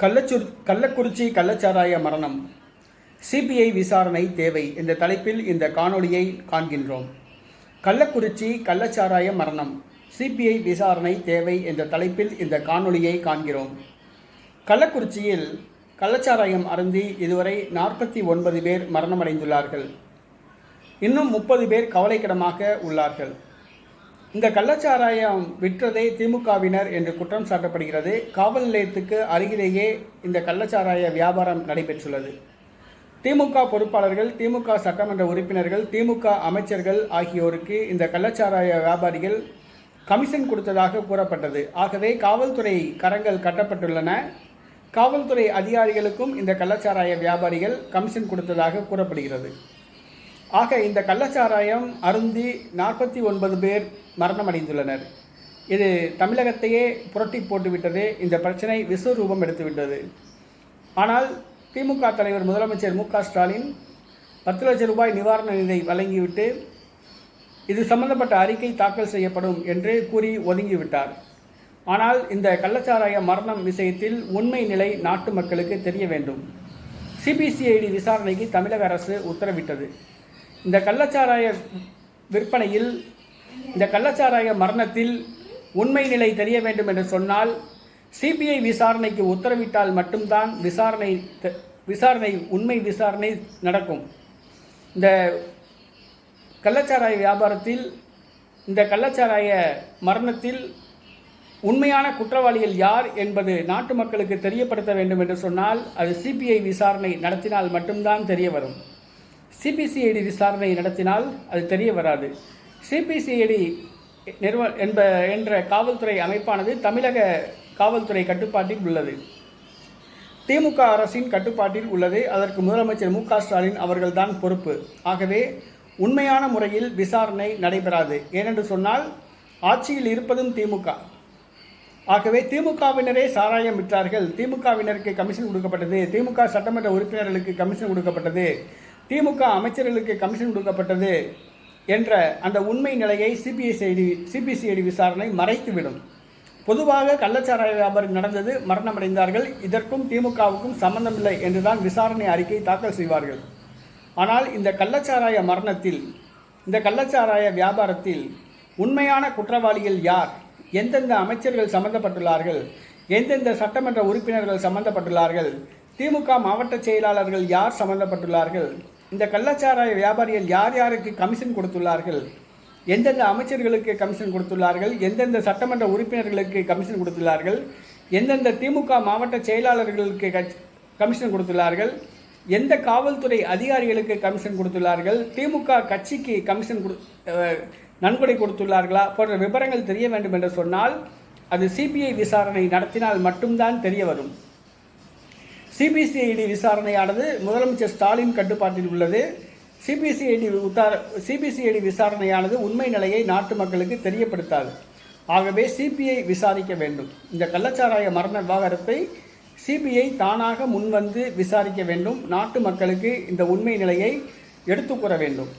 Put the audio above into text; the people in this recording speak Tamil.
கள்ளச்சுர் கள்ளக்குறிச்சி கள்ளச்சாராய மரணம். சிபிஐ விசாரணை தேவை என்ற தலைப்பில் இந்த காணொளியை காண்கின்றோம். கள்ளக்குறிச்சி கள்ளச்சாராய மரணம். சிபிஐ விசாரணை தேவை என்ற தலைப்பில் இந்த காணொளியை காண்கிறோம். கள்ளக்குறிச்சியில் கள்ளச்சாராயம் அருந்தி இதுவரை நாற்பத்தி ஒன்பது பேர் மரணமடைந்துள்ளார்கள். இன்னும் முப்பது பேர் கவலைக்கிடமாக உள்ளார்கள். இந்த கள்ளச்சாராயம் விற்றதே திமுகவினர் என்று குற்றம் சாட்டப்படுகிறது. காவல் நிலையத்துக்கு அருகிலேயே இந்த கள்ளச்சாராய வியாபாரம் நடைபெற்றுள்ளது. திமுக பொறுப்பாளர்கள் திமுக சட்டமன்ற உறுப்பினர்கள் திமுக அமைச்சர்கள் ஆகியோருக்கு இந்த கள்ளச்சாராய வியாபாரிகள் கமிஷன் கொடுத்ததாக கூறப்பட்டது. ஆகவே காவல்துறை கரங்கள் கட்டப்பட்டுள்ளன. காவல்துறை அதிகாரிகளுக்கும் இந்த கள்ளச்சாராய வியாபாரிகள் கமிஷன் கொடுத்ததாக கூறப்படுகிறது. ஆக இந்த கள்ளச்சாராயம் அருந்தி நாற்பத்தி ஒன்பது பேர் மரணமடைந்துள்ளனர். இது தமிழகத்தையே புரட்டி போட்டுவிட்டது. இந்த பிரச்சனை விஸ்வரூபம் எடுத்துவிட்டது ஆனால் திமுக தலைவர் முதலமைச்சர் மு ஸ்டாலின் பத்து லட்சம் ரூபாய் நிவாரண நிதி வழங்கிவிட்டு இது சம்பந்தப்பட்ட அறிக்கை தாக்கல் செய்யப்படும் என்று கூறி ஒதுங்கிவிட்டார். ஆனால் இந்த கள்ளச்சாராய மரணம் விஷயத்தில் உண்மை நிலை நாட்டு மக்களுக்கு தெரிய வேண்டும். சிபிசிஐடி விசாரணைக்கு தமிழக அரசு உத்தரவிட்டது. இந்த கள்ளச்சாராய விற்பனையில் இந்த கள்ளச்சாராய மரணத்தில் உண்மை நிலை தெரிய வேண்டும் என்று சொன்னால் சிபிஐ விசாரணைக்கு உத்தரவிட்டால் மட்டும்தான் விசாரணை விசாரணை உண்மை விசாரணை நடக்கும். இந்த கள்ளச்சாராய வியாபாரத்தில் இந்த கள்ளச்சாராய மரணத்தில் உண்மையான குற்றவாளிகள் யார் என்பது நாட்டு மக்களுக்கு தெரியப்படுத்த வேண்டும் என்று சொன்னால் அது சிபிஐ விசாரணை நடத்தினால் மட்டும்தான் தெரிய வரும். சிபிசிஐடி விசாரணை நடத்தினால் அது தெரிய வராது. சிபிசிஐடி நிறுவ என்ப என்ற காவல்துறை அமைப்பானது தமிழக காவல்துறை கட்டுப்பாட்டில் உள்ளது. திமுக அரசின் கட்டுப்பாட்டில் உள்ளது. அதற்கு முதலமைச்சர் மு க ஸ்டாலின் அவர்கள்தான் பொறுப்பு. ஆகவே உண்மையான முறையில் விசாரணை நடைபெறாது. ஏனென்று சொன்னால் ஆட்சியில் இருப்பதும் திமுக. ஆகவே திமுகவினரே சாராயம் விற்றார்கள். திமுகவினருக்கு கமிஷன் கொடுக்கப்பட்டது. திமுக சட்டமன்ற உறுப்பினர்களுக்கு கமிஷன் கொடுக்கப்பட்டது. திமுக அமைச்சர்களுக்கு கமிஷன் கொடுக்கப்பட்டது. என்ற அந்த உண்மை நிலையை சிபிஎஸ்ஐடி சிபிசிஐடி விசாரணை மறைத்துவிடும். பொதுவாக கள்ளச்சாராய வியாபாரம் நடந்தது மரணமடைந்தார்கள். இதற்கும் திமுகவுக்கும் சம்பந்தமில்லை என்றுதான் விசாரணை அறிக்கை தாக்கல் செய்வார்கள். ஆனால் இந்த கள்ளச்சாராய மரணத்தில் இந்த கள்ளச்சாராய வியாபாரத்தில் உண்மையான குற்றவாளிகள் யார்? எந்தெந்த அமைச்சர்கள் சம்பந்தப்பட்டுள்ளார்கள்? எந்தெந்த சட்டமன்ற உறுப்பினர்கள் சம்பந்தப்பட்டுள்ளார்கள்? திமுக மாவட்ட செயலாளர்கள் யார் சம்பந்தப்பட்டுள்ளார்கள்? இந்த கள்ளச்சாராய வியாபாரிகள் யார் யாருக்கு கமிஷன் கொடுத்துள்ளார்கள்? எந்தெந்த அமைச்சர்களுக்கு கமிஷன் கொடுத்துள்ளார்கள்? எந்தெந்த சட்டமன்ற உறுப்பினர்களுக்கு கமிஷன் கொடுத்துள்ளார்கள்? எந்தெந்த திமுக மாவட்ட செயலாளர்களுக்கு கமிஷன் கொடுத்துள்ளார்கள்? எந்த காவல்துறை அதிகாரிகளுக்கு கமிஷன் கொடுத்துள்ளார்கள்? திமுக கட்சிக்கு கமிஷன் கொடு நன்கொடை கொடுத்துள்ளார்களா? போன்ற விவரங்கள் தெரிய வேண்டும் என்று சொன்னால் அது சிபிஐ விசாரணை நடத்தினால் மட்டும்தான் தெரிய வரும். சிபிசிஐடி விசாரணையானது முதலமைச்சர் ஸ்டாலின் கட்டுப்பாட்டில் உள்ளது. சிபிசிஐடி உத்தார சிபிசிஐடி விசாரணையானது உண்மை நிலையை நாட்டு மக்களுக்கு தெரியப்படுத்தாது. ஆகவே சிபிஐ விசாரிக்க வேண்டும். இந்த கள்ளச்சாராய மரண விவகாரத்தை சிபிஐ தானாக முன்வந்து விசாரிக்க வேண்டும். நாட்டு மக்களுக்கு இந்த உண்மை நிலையை எடுத்துக்கூற வேண்டும்.